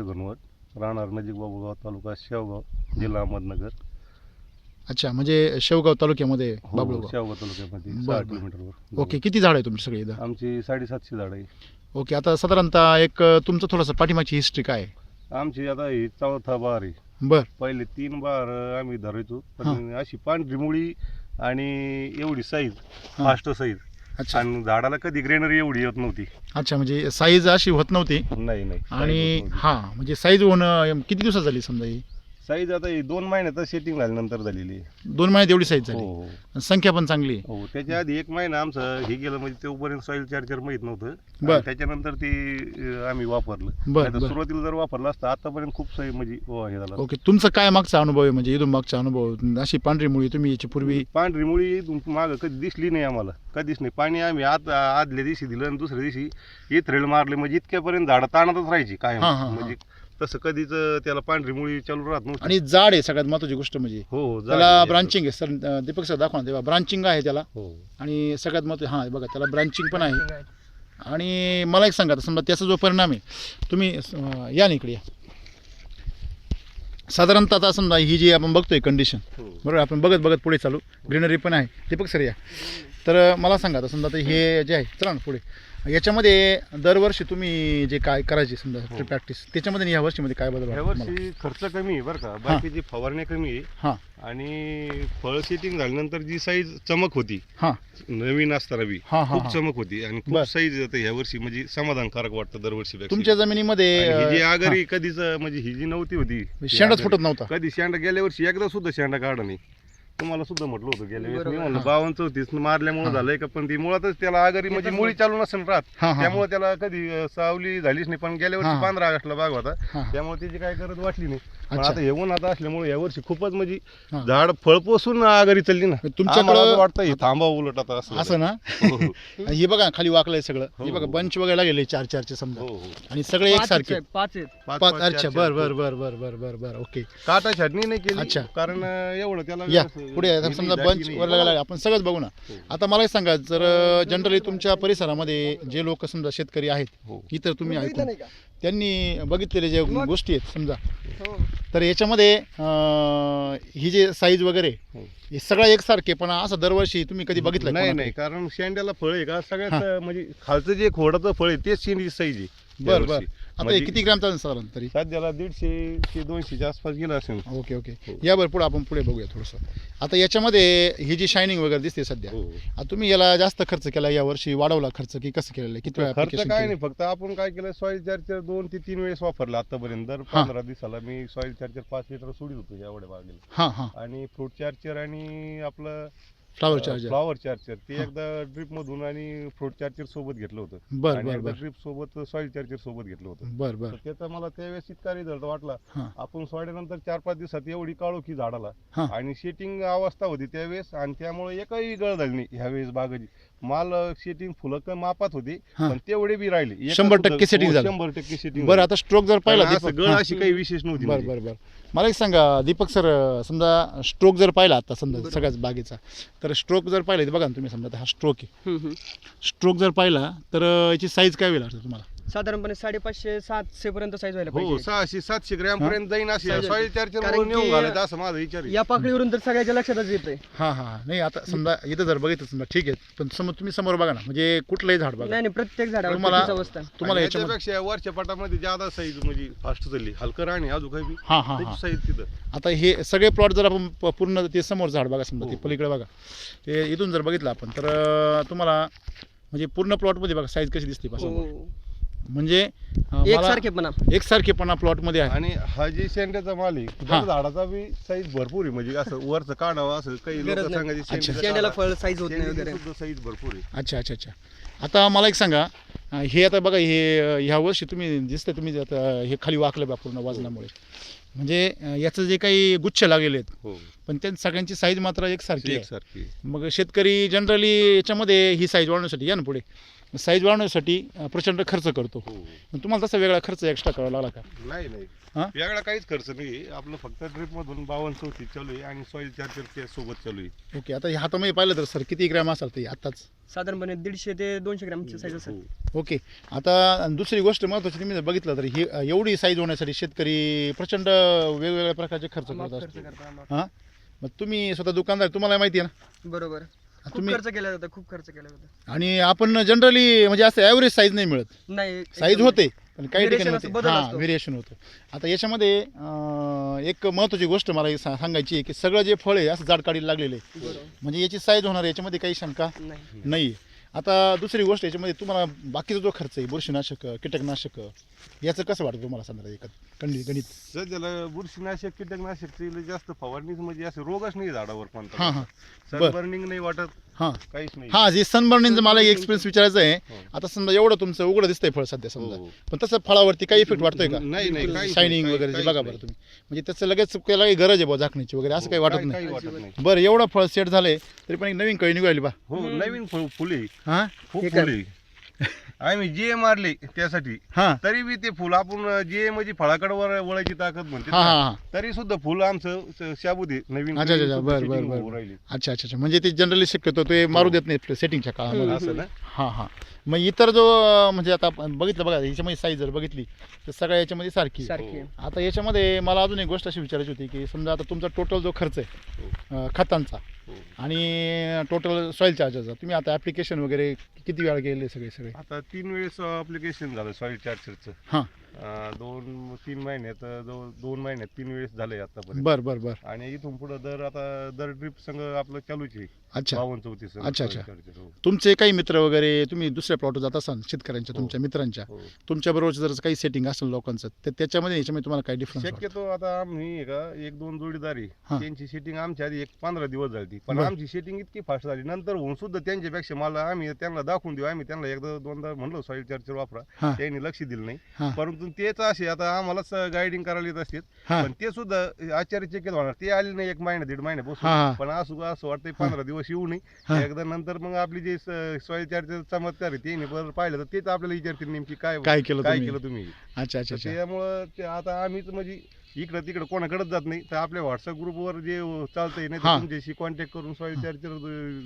घनवट राहणार. नजीक बाबूगाव तालुका शेवगाव जिल्हा अहमदनगर. अच्छा म्हणजे शेवगाव तालुक्यामध्ये हो, बाबळगाव शेवगाव तालुक्यामध्ये बरं, सहा बरं. किलोमीटरवर ओके किती झाड आहे तुमची सगळी इथं? आमची साडेसातशे झाड आहे. ओके आता साधारणतः एक अ, तुमचं थोडंसं पाठीमागची हिस्ट्री काय आहे? आमची आता ही चौथा बार आहे. बर. पहिले तीन बार आम्ही धरायचो पण अशी पांढरी मुळी आणि एवढी साईज. फास्ट साईज अच्छा. आणि झाडाला कधी ग्रेनरी एवढी येत नव्हती. अच्छा म्हणजे साईज अशी होत नव्हती. नाही नाही. आणि हा म्हणजे साईज होणं किती दिवसात झाली समजा ही? साईज आता ही दोन महिन्यात सेटिंग झाल्यानंतर झालेली आहे. दोन महिन्यात एवढी साईज हो झाली. हो आणि संख्या पण चांगली आहे. हो त्याच्या आधी एक महिना आमचं हे गेलं म्हणजे तोपर्यंत सॉईल चार्जर माहीत नव्हतं. बर. आणि त्याच्यानंतर ती अं, आम्ही वापरलं. बर नाहीतर बर. सुरुवातीला जर वापरलं असतं आतापर्यंत खूप सही म्हणजे हो, हे झालं. ओके तुमचा काय मागचा अनुभव आहे? म्हणजे इथून मागचा अनुभव अशी पांढरी मुळी तुम्ही याची पूर्वी पांढरी मुळी माग कधी दिसली नाही आम्हाला कधीच नाही. पाणी आम्ही आत आदल्या दिवशी दिलं आणि दुसऱ्या दिवशी इथरेल मारले. म्हणजे इतक्यापर्यंत झाडं ताणतच राहायची काय हा, हा, हा. म्हणजे तसं कधीच त्याला पांढरी मुळी चालू राहत नव्हती. आणि जाड आहे सगळ्यात महत्वाची गोष्ट म्हणजे. हो हो त्याला ब्रांचिंग आहे. सर दीपक सर दाखवा ना तेव्हा ब्रांचिंग आहे त्याला. हो. आणि सगळ्यात महत्त्व हां बघा त्याला ब्रांचिंग पण आहे. आणि मला एक सांगा आता समजा त्याचा जो परिणाम आहे तुम्ही अं, या ना इकडे या. साधारणतः आता समजा ही जी आपण बघतोय कंडिशन हो. बरोबर आपण बघत बघत पुढे चालू. ग्रीनरी पण आहे. दीपक सर या. तर मला सांगा आता समजा आता हे जे आहे चला ना पुढे. याच्यामध्ये दरवर्षी तुम्ही जे काय करायचे समजा हो. प्रॅक्टिस त्याच्यामध्ये आणि या वर्षीमध्ये काय बदल तुम्हाला? वर्षी खर्च कमी आहे बरं का बाकीची फवारण्या कमी आहे हां आणि फळ सेटिंग झाल्यानंतर जी साईज चमक होती हां नवीन असताना बी हां हां खूप हां. चमक होती आणि. खूप साईज ह्या वर्षी म्हणजे समाधानकारक वाटतं दरवर्षी तुमच्या जमिनीमध्ये ही जी आगरी कधीच म्हणजे ही जी नव्हती होती हां, ही शेंडच. फुटत नव्हता कधी शेंडा गेल्या वर्षी एकदा सुद्धा शेंडा काढा नाही तुम्हाला सुद्धा म्हटलं होतं गेल्या वेळेस मी. म्हणलं बावन्न चौतीस मारल्यामुळे. झालंय का पण ती मुळातच त्याला आगरी म्हणजे मुळी चालू नसेल राहत त्यामुळे त्याला कधी अं, सावली झालीच नाही पण गेल्या. वर्षी पंधरा ऑगस्टला बाग होता त्यामुळे त्याची काही गरज वाटली नाही पण. आता हे ऊन आता असल्यामुळे यावर्षी खूपच म्हणजे. झाड फळपोसून आगरी चालली ना तुमच्याकडं- आम्हाला असं वाटतं हे थांबा उलट आता असं असं ना हो, हो. आणि हे बघा खाली वाकलंय सगळं हे हो, बघा. बंच वगैरे लागेल चार चारचे समजा हो, हो. आणि सगळे एकसारखे पाच आहेत पाच- पाच अच्छा चार- बर. बर बर बर बर बर बर ओके काटा छाटणी नाही केली अच्छा. कारण अं, एवढं त्याला या असं पुढे आता हे समजा बंच. वर लागायला आपण सगळंच बघू ना हो. आता मला एक सांगा जर जनरली तुमच्या परिसरामध्ये जे लोक समजा शेतकरी आहेत हो. इतर तुम्ही ऐकून का? त्यांनी बघितलेले जे? गोष्टी आहेत समजा हो. तर याच्यामध्ये अं, ही जे साईज वगैरे हो. हे सगळं एकसारखेपणा असं दरवर्षी तुम्ही कधी बघितलं नाही? नाही कारण शेंड्याला फळ आहे का सगळ्यात म्हणजे खालचं जे खोडाचं फळ आहे तेच शेंडी साईज आहे बर बर यावर्षी. आता हे म्हणजे किती ग्राम चालेल साधारण तरी सध्याला दीडशे ते दोनशेच्या आसपास गेलं असेल ओके ओके हो. या बरं पुढे आपण पुढे बघूया थोडंसं आता याच्यामध्ये ही जी शायनिंग वगैरे दिसते सध्या हो. आता तुम्ही याला जास्त खर्च केला या वर्षी वाढवला खर्च की कसं केलेलं आहे? किती वेळा खर्च application काय केलं? नाही फक्त आपण काय केलं सॉइल चार्जर दोन ते तीन वेळेस वापरलं आतापर्यंत दर हा. पंधरा दिवसाला मी सॉइल चार्जर पाच लिटर सोडित होतो एवढ्या बागेला हां हां आणि फ्रूट चार्जर आणि आपलं फ्लावर चार्जर फ्लॉवर चार्जर ते. एकदा ड्रिप मधून आणि फ्रूट चार्जर सोबत घेतलं होतं. बर आणि बर एकदा बर. ड्रिप सोबत सॉइल चार्जर सोबत घेतलं होतं. बर बर. तर त्याचा मला त्यावेळेस इतका रिझल्ट वाटला. हां. आपण सोडल्यानंतर चार पाच दिवसात एवढी काळू की झाडाला. हा. आणि शेटिंग अवस्था होती त्यावेळेस आणि त्यामुळे एकही गळ झाली नाही ह्यावेळेस बागाची. माल शेटिंग फुलं कमी मापात होती हा. पण तेवढे बी राहिले एका शंभर टक्के setting हो, झालं. शंभर टक्के सेटिंग बरं आता स्ट्रोक जर पाहिला दीपक गळ हां. अशी काही विशेष नव्हती बर म्हणजे. बर बर मला एक सांगा दीपक सर समजा स्ट्रोक जर पाहिला आता समजा सगळ्याच बागेचा तर स्ट्रोक जर पाहिला इथे बघा ना तुम्ही समजा आता हा स्ट्रोक आहे हम्म, हम्म. स्ट्रोक जर पाहिला तर याची साईज काय होईल तुम्हाला साधारणपणे साडेपाचशे सातशे पर्यंत साईज व्हायला हो पाहिजे. सहाशे सातशे ग्रॅम पर्यंत जाईन अशी कारण नेऊन की- घालायचं असं माझा विचार आहे. या पाकळीवरून तर सगळ्याच्या लक्षातच येतंय. हां हां हां. नाही आता समजा इथं जर बघितलं समजा ठीक आहे. पण समोर तुम्ही समोर बघा ना. म्हणजे कुठलंही झाड बघा. नाही नाही प्रत्येक झाडावर तुम्हाला- अवस्था. तुम्हाला आणि याच्यामध्ये याच्यापेक्षा वरच्या पटामध्ये ज्यादा साईज म्हणजे फास्ट झाली हलकं राहणे अजून काही बी. हां हां हां. त्याची साईज तिथं. आता हे सगळे प्लॉट जर आपण प- पूर्ण ते समोर झाड बघा समजा ते हो. पलीकडे बघा. ते इथून जर बघितलं आपण तर अं, तुम्हाला म्हणजे पूर्ण प्लॉटमध्ये बघा साईज कशी दिसते पासून. हो. म्हणजे अं, एक मला सारखेपणा एकसारखेपणा प्लॉटमध्ये आहे. आणि हा जे शेंड्याचा माल आहे हा. झाडाचा बी साईज भरपूर आहे. म्हणजे असं वरचं काढावं असं काही गरज लोक नाही. सांगायचे अच्छा. शेंड्याचं शेंड्याला. फळ साईज होत नाही शेंड्याची वगैरे. सुद्धा साईज भरपूर आहे. अच्छा अच्छा अच्छा. आता मला एक सांगा अं, हे आता बघा हे अं, ह्या वर्षी तुम्ही दिसतं तुम्ही जे आता हे खाली वाकलं बा पूर्ण वजनामुळे म्हणजे अं, याचं जे काही गुच्छ लागलेले आहेत हो. पण त्या सगळ्यांची साईज मात्र एकसारखी आहे. एकसारखी मग शेतकरी जनरली याच्यामध्ये ही साईज वाढवण्यासाठी या ना पुढे? साईज वाढवण्यासाठी प्रचंड खर्च करतो. हो. मग तुम्हाला तसा वेगळा खर्च एक्स्ट्रा करावा लागला का? नाही नाही. हा? वेगळा काहीच खर्च नाही. आपलं फक्त ड्रिप मधून बावन्न चौतीस चालू आहे आणि सॉईल चार्जर सोबत चालू आहे. ओके आता हे हातामध्ये पाहिलं तर सर किती ग्रॅम असाल ते आत्ताच? साधारणपणे दीडशे ते दोनशे ग्रॅमची साईज असेल. हो. ओके आता दुसरी गोष्ट महत्त्वाची तुम्ही जर बघितलं तर ही एवढी साईज होण्यासाठी शेतकरी प्रचंड वेगवेगळ्या प्रकारचे खर्च करत असतो. हां? मग तुम्ही स्वतः दुकानदार तुम्हाला माहिती आहे ना? बरोबर. खूप तुम्ही खर्च केला जातो खूप खर्च केला जातो. आणि आपण जनरली म्हणजे असं ॲव्हरेज साईज नाही मिळत. नाही साईज होते पण काही Variation ठिकाणी असतं, होते. बदल हां असतो. व्हेरिएशन होतं. आता याच्यामध्ये अं, एक महत्त्वाची गोष्ट मला सा- सांगायची आहे की सगळं जे फळ आहे असं जाड काढीला लागलेलं आहे. बरोबर. म्हणजे याची साईज होणार आहे, याच्यामध्ये काही शंका नाही. नाही आता दुसरी गोष्ट याच्यामध्ये तुम्हाला बाकीचा जो खर्च आहे बुरशीनाशक कीटकनाशक याचं कसं वाटतं तुम्हाला सांगा एकत कंडी गणित सध्याला बुरशीनाशक कीटकनाशक जास्त फवारणीच म्हणजे असे रोगच नाही झाडावर हां कोणता. हां बरं. सनबर्निंग नाही वाटत हां. काहीच नाही. हां जे सनबर्निंगचं मला एक एक्सपिरियन्स विचारायचं आहे. हो. आता समजा एवढं तुमचं उघडं दिसतंय फळ सध्या समजा. हो. पण तसं फळावरती काही इफेक्ट वाटतोय का? नाही नाही काहीच शायनिंग नाही, वगैरे जे काहीच बघा नाही. बरं तुम्ही. म्हणजे त्याचं लगेच त्याला काही गरज आहे बुवा झाकण्याची वगैरे असं काही वाटत काही- नाही. काही वाटत नाही. बरं एवढं फळ सेट झालंय तरी पण एक नवीन कळी निघाली बा. हो नवीन फु- फुले. हां? खूप हे? फुले. आम्ही जे मारले त्यासाठी हां. तरी बी ते फुल आपण जे म्हणजे फळाकडे वर- वळायची ताकद म्हणते हां हां हां. तरी सुद्धा फुल आमचं स- शाबूत आहे नवीन अच्छा, अच्छा, सुद्धा बरं, setting बरं, बरं. होऊ राहिली. अच्छा अच्छा अच्छा. म्हणजे ते जनरली शक्यतो ते मारू देत नाही सेटिंगच्या काळामध्ये. असं ना? हां हां मग इतर जो अं, म्हणजे आता आपण बघितलं बघा याच्यामध्ये साईज जर बघितली तर सगळ्या याच्यामध्ये सारखी आहे. सारखी आहे. आता याच्यामध्ये मला अजून एक गोष्ट अशी विचारायची होती की समजा आता तुमचा टोटल जो खर्च आहे अं, खतांचा. आणि टोटल सॉईल चार्जरचा तुम्ही आता ॲप्लिकेशन वगैरे किती वेळा गेले सगळे सगळे आता तीन वेळेस अप्लिकेशन झालं सॉईल चार्जरचं हां दोन तीन महिन्यात जवळ दोन महिन्यात तीन वेळेस झालंय आतापर्यंत बर बर बर आणि इथून पुढे दर आता दर ट्रिप संघ आपलं चालूच आहे अच्छा बावन्न चौतीस अच्छा, अच्छा. तुमचे काही मित्र वगैरे तुम्ही दुसऱ्या प्लॉटवर जात असाल शेतकऱ्यांच्या हो. तुमच्या मित्रांच्या हो. तुमच्या बरोबर जर काही सेटिंग असेल लोकांचं तर त्याच्यामध्ये याच्यामध्ये तुम्हाला काही डिफरन्स शक्यतो आता आम्ही आहे का एक दोन जोडीदारी हा. त्यांची सेटिंग आमच्या आधी एक पंधरा दिवस झाली पण बरं. आमची सेटिंग इतकी फास्ट झाली नंतर होऊन सुद्धा त्यांच्यापेक्षा मला आम्ही त्यांना दाखवून देऊ आम्ही त्यांना एकदा दोनदा म्हणलो सॉईल चार्जर हा. वापरा त्यांनी लक्ष दिलं नाही हा. परंतु तेच असे आता आम्हालाच गायडिंग करायला येत असते हां. पण ते सुद्धा आचार्य चेक होणार. ते आले नाही एक महिना दीड महिना हा, बसून. पण असं असं वाटतंय पंधरा दिवस येऊ हा. नये एकदा नंतर मग आपली जे चार्जर चमत्कार आहे ते नाही बरं पाहिलं तर तेच आपल्याला विचारतील नेमकी काय काय केलं काय तुम्ही? केलं तुम्ही? अच्छा अच्छा तर अच्छा. त्यामुळं ते आता आम्हीच म्हणजे इकडं तिकडं कोणाकडेच जात नाही. तर आपल्या व्हॉट्सअप ग्रुपवर जे चालतंय नाही तर हा. तुमच्याशी कॉन्टॅक्ट करून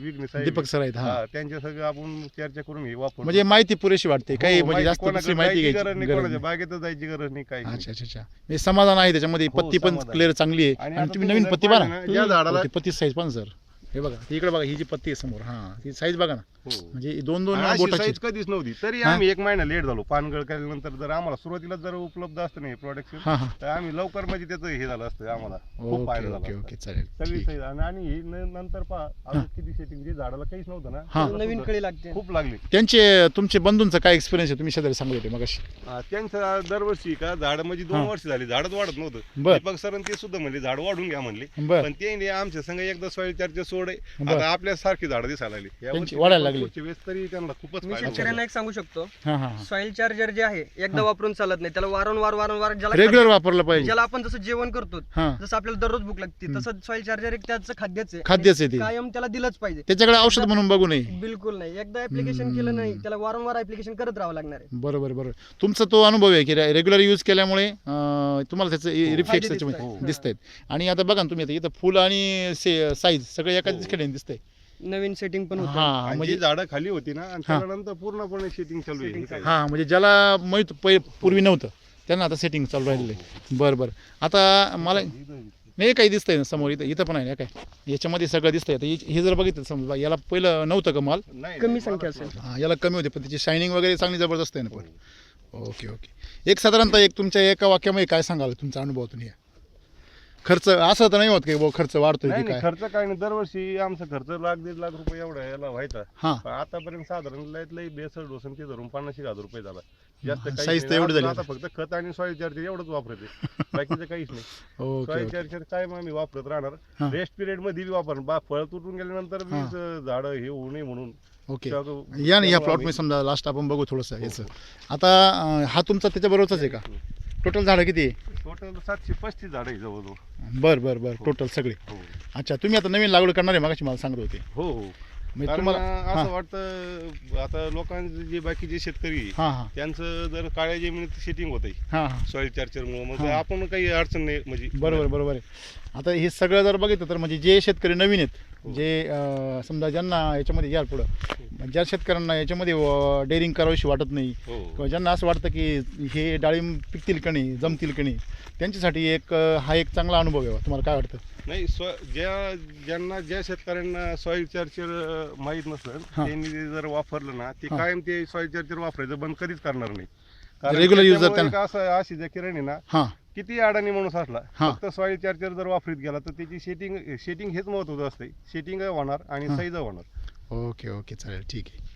विघ्ने साहेब दीपक सर आहेत हा. हा, त्यांच्या सगळं आपण चर्चा करून हे वापर म्हणजे माहिती पुरेशी वाटते. काही म्हणजे जास्त दुसरी माहिती घ्यायची गरज नाही कोणाच्या नाही. बागेतच जायची गरज नाही काही अच्छा अच्छा अच्छा. म्हणजे समाधान आहे त्याच्यामध्ये. हो, पत्ती पण समाधान. क्लिअर चांगली आहे. आणि आता तुम्ही तुम्ही नवीन पत्ती पाहिलं ना, ज्या झाडाला- हो, पत्ती साईज पण सर हे बघा ती इकडे बघा ही जी पत्ती आहे समोर हा ती साईज बघा ना हो. म्हणजे दोन दोन आणि अशी बोटाची साईज कधीच नव्हती तरी. आम्ही एक महिना लेट झालो पानगळ केल्यानंतर जर आम्हाला सुरुवातीला जर उपलब्ध असतं नाही प्रोडक्शन हा हा तर आम्ही लवकर म्हणजे त्याचं हे झालं असतं आम्हाला खूप ओके फायदा ओके झाला ओके असता. चालेल सगळी ठीक. आणि आणि ही न- नंतर पहा अजून किती सेटिंग जे झाडाला काहीच नव्हतं ना हा. त्याला नवीन सुद्धा कळी लागते खूप लागली त्यांचे तुमचे बंधूंचा काय एक्सपिरियन्स आहे तुम्ही शेजारी सांगत होते मग हा, त्यांचं दरवर्षी का झाड म्हणजे दोन हा. वर्ष झाली झाडच वाढत नव्हतं बर. दीपक सर ते सुद्धा म्हणले झाड वाढून घ्या म्हणले बर पण ते आमच्या संग एकदा चार्जर सोडे बर. आता आपल्या सारखी झाडं दिसायला लागली. त्यांची यावर्षी वाढायला लागली. तरी त्यांना खूपच मी फायदा झाला. शेतकऱ्यांना एक सांगू शकतो? हा सॉइल चार्जर जे आहे एकदा. वापरून चालत नाही. त्याला वारंवार वारंवार ज्याला रेग्युलर खाद्य- वापरलं पाहिजे. ज्याला आपण जसं जेवण करतो हा. जसं आपल्याला दररोज भूक लागते. हम्म. तसं सॉइल चार्जर एक त्याचं खाद्यच आहे. खाद्यच आहे ते. कायम त्याला दिलंच पाहिजे. त्याच्याकडे औषध म्हणून बघू नये. बिलकुल नाही. एकदा ऍप्लिकेशन केलं नाही त्याला वारंवार ऍप्लिकेशन करत राहावं लागणार आहे. बरोबर बरोबर. तुमचा तो अनुभव आहे की रेग्युलर यूज केल्यामुळे अं, तुम्हाला त्याचं रिफ्लेक्स फायदे त्याच्यामध्ये दिसतायत. दिसत आहेत आणि आता बघा ना तुम्ही आता इथं फुल आणि साईज सगळं एकाच हो. ठिकाणी दिसतंय. नवीन सेटिंग पण होतं. हा म्हणजे झाडं खाली होती ना आणि हा. त्यानंतर पूर्णपणे शेटिंग चालू आहे. हे? हा म्हणजे ज्याला माहीत पूर्वी नव्हतं त्यांना आता सेटिंग चालू राहिलेलं आहे. बरं बरं. आता मला नाही काही दिसतंय ना समोर इथं. इथं पण आहे ना काय? याच्यामध्ये सगळं दिसतंय. आता हे- हे जर बघितलं समजा याला पहिलं नव्हतं का माल नाही, कमी संख्या असेल. हा याला कमी होते पण त्याची शायनिंग वगैरे चांगली जबरदस्त आहे ना पण. Okay okay. एक साधारणतः एक तुमच्या एका वाक्यामध्ये काय सांगाल तुमचा अनुभव तुम्ही खर्च असं तर नाही होत की बुवा खर्च वाढतोय नाही की नाही काय? खर्च काय नाही. दरवर्षी आमचा खर्च लाख दीड लाख रुपये एवढा याला व्हायचा. हा. पण आतापर्यंत साधारण लयत लय बेसळ डोसन ते धरून पन्नास एक हजार रुपये झाला. जास्त हा, काहीच size तर नाही. एवढी आपण झाली. आता फक्त खत आणि सॉईल चार्जर एवढंच वापरते बाकीचं काहीच नाही. ओके सॉईल ओके चार्जर काय मग आम्ही वापरत राहणार. रेस्ट पिरियडमध्ये बी वापर बा फळ तुटून गेल्यानंतर बी हा. झाडं हे होऊ नये म्हणून. ओके. या ना या सगळं प्लॉटमध्ये समजा लास्ट आपण बघू थोडंसं याचं. आता अं, हा तुमचा त्याच्याबरोबरच आहे का? टोटल झाडं किती आहे? टोटल सातशे पस्तीस झाडं आहे जवळजवळ. बरं बरं बरं. टोटल सगळे. हो. अच्छा तुम्ही आता नवीन लागवड करणार आहे मागाशी मला सांगत होते. हो हो. म्हणजे कारण तुम्हाला असं हां. वाटतं आता लोकांचे जे बाकीचे शेतकरी हां हां. त्यांचं जर काळ्या जमिनीत शेटिंग होत आहे हां. हां सॉइल चार्जरमुळे मग हां. आपण काही अडचण नाही म्हणजे बरोबर बरोबर आहे. आता हे सगळं जर बघितलं तर म्हणजे जे शेतकरी नवीन आहेत. जे अं, समजा ज्यांना याच्यामध्ये घ्याल पुढं ज्या शेतकऱ्यांना याच्यामध्ये डेअरिंग करावीशी वाटत नाही हो. किंवा ज्यांना असं वाटतं की हे डाळिंब पिकतील का नाही जमतील का नाही त्यांच्यासाठी एक हा एक चांगला अनुभव आहे तुम्हाला काय वाटतं नाही स्व ज्या ज्यांना ज्या शेतकऱ्यांना सॉइल चार्जर माहीत नसेल हां. त्यांनी ते जर वापरलं ना ते हां. कायम ते सॉइल चार्जर वापरायचं बंद कधीच करणार नाही Regular user त्याच्यामुळे त्यांना- एक असं अशी ज्या किरण आहे ना हां किती अडाणी माणूस असला हां. फक्त सॉइल चार्जर जर वापरीत गेला तर त्याची शेटिंग शेटिंग हेच महत्वाचं असते शेटिंग होणार आणि हां. साईज होणार ओके ओके चालेल ठीक आहे